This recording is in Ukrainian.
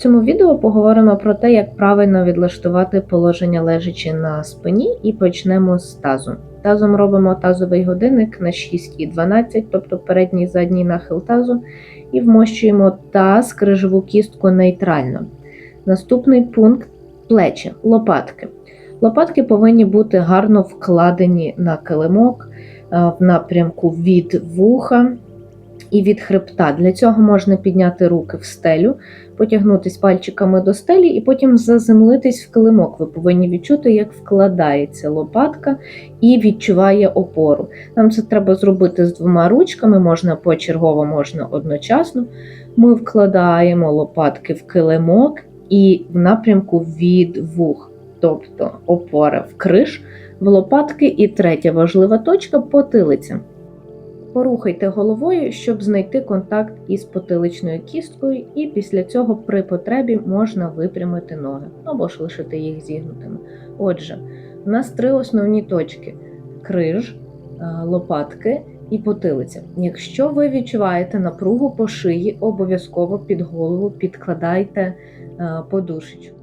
цьому відео поговоримо про те, як правильно відлаштувати положення лежачи на спині, і почнемо з тазу. Тазом робимо тазовий годинник на 6 і 12, тобто передній і задній нахил тазу, і вмощуємо таз, крижову кістку нейтрально. Наступний пункт плечі, лопатки. Лопатки повинні бути гарно вкладені на килимок е, в напрямку від вуха і від хребта. Для цього можна підняти руки в стелю, потягнутись пальчиками до стелі і потім заземлитись в килимок. Ви повинні відчути, як вкладається лопатка і відчуває опору. Нам це треба зробити з двома ручками, можна почергово, можна одночасно. Ми вкладаємо лопатки в килимок і в напрямку від вух, тобто опора в криш, в лопатки. І третя важлива точка потилиця. Порухайте головою, щоб знайти контакт із потиличною кісткою, і після цього при потребі можна випрямити ноги або ж лишити їх зігнутими. Отже, у нас три основні точки: криж, е, лопатки і потилиця. Якщо ви відчуваєте напругу по шиї, обов'язково під голову підкладайте е, подушечку.